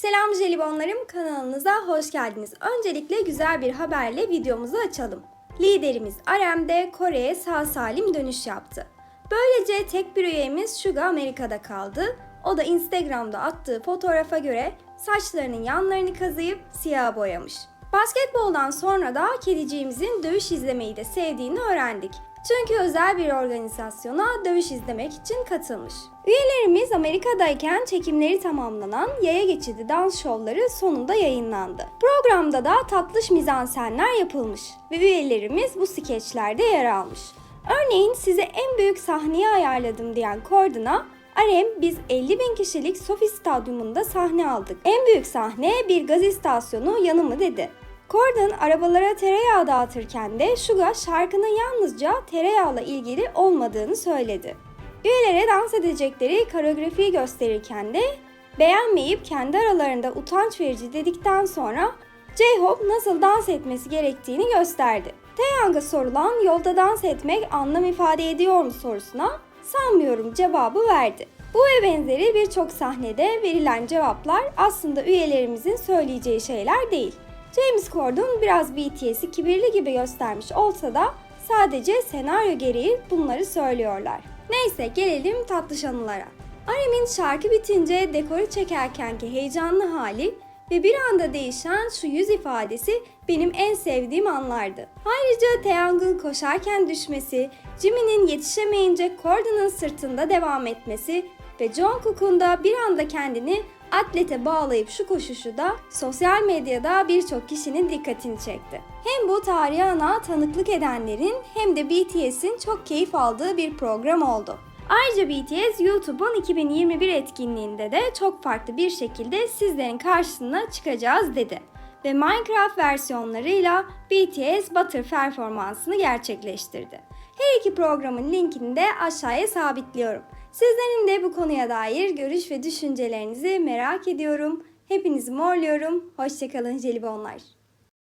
Selam jelibonlarım kanalınıza hoş geldiniz. Öncelikle güzel bir haberle videomuzu açalım. Liderimiz Arem de Kore'ye sağ salim dönüş yaptı. Böylece tek bir üyemiz Suga Amerika'da kaldı. O da Instagram'da attığı fotoğrafa göre saçlarının yanlarını kazıyıp siyah boyamış. Basketboldan sonra da kediciğimizin dövüş izlemeyi de sevdiğini öğrendik. Çünkü özel bir organizasyona dövüş izlemek için katılmış. Üyelerimiz Amerika'dayken çekimleri tamamlanan Yaya Geçidi dans şovları sonunda yayınlandı. Programda da tatlış mizansenler yapılmış ve üyelerimiz bu skeçlerde yer almış. Örneğin size en büyük sahneyi ayarladım diyen Cordon'a Arem biz 50 bin kişilik Sofi Stadyumunda sahne aldık. En büyük sahne bir gaz istasyonu yanı mı dedi. Corden arabalara tereyağı dağıtırken de Suga şarkının yalnızca tereyağla ilgili olmadığını söyledi. Üyelere dans edecekleri koreografiyi gösterirken de beğenmeyip kendi aralarında utanç verici dedikten sonra J-Hope nasıl dans etmesi gerektiğini gösterdi. Taeyang'a sorulan yolda dans etmek anlam ifade ediyor mu sorusuna sanmıyorum cevabı verdi. Bu ve benzeri birçok sahnede verilen cevaplar aslında üyelerimizin söyleyeceği şeyler değil. James Corden biraz BTS'i kibirli gibi göstermiş olsa da sadece senaryo gereği bunları söylüyorlar. Neyse gelelim tatlış anılara. Arem'in şarkı bitince dekoru çekerkenki heyecanlı hali ve bir anda değişen şu yüz ifadesi benim en sevdiğim anlardı. Ayrıca Taeyang'ın koşarken düşmesi, Jimin'in yetişemeyince Corden'ın sırtında devam etmesi ve Jungkook'un da bir anda kendini atlete bağlayıp şu koşuşu da sosyal medyada birçok kişinin dikkatini çekti. Hem bu tarihi ana tanıklık edenlerin hem de BTS'in çok keyif aldığı bir program oldu. Ayrıca BTS YouTube'un 2021 etkinliğinde de çok farklı bir şekilde sizlerin karşısına çıkacağız dedi. Ve Minecraft versiyonlarıyla BTS Butter performansını gerçekleştirdi. Her iki programın linkini de aşağıya sabitliyorum. Sizlerin de bu konuya dair görüş ve düşüncelerinizi merak ediyorum. Hepinizi morluyorum. Hoşçakalın jelibonlar.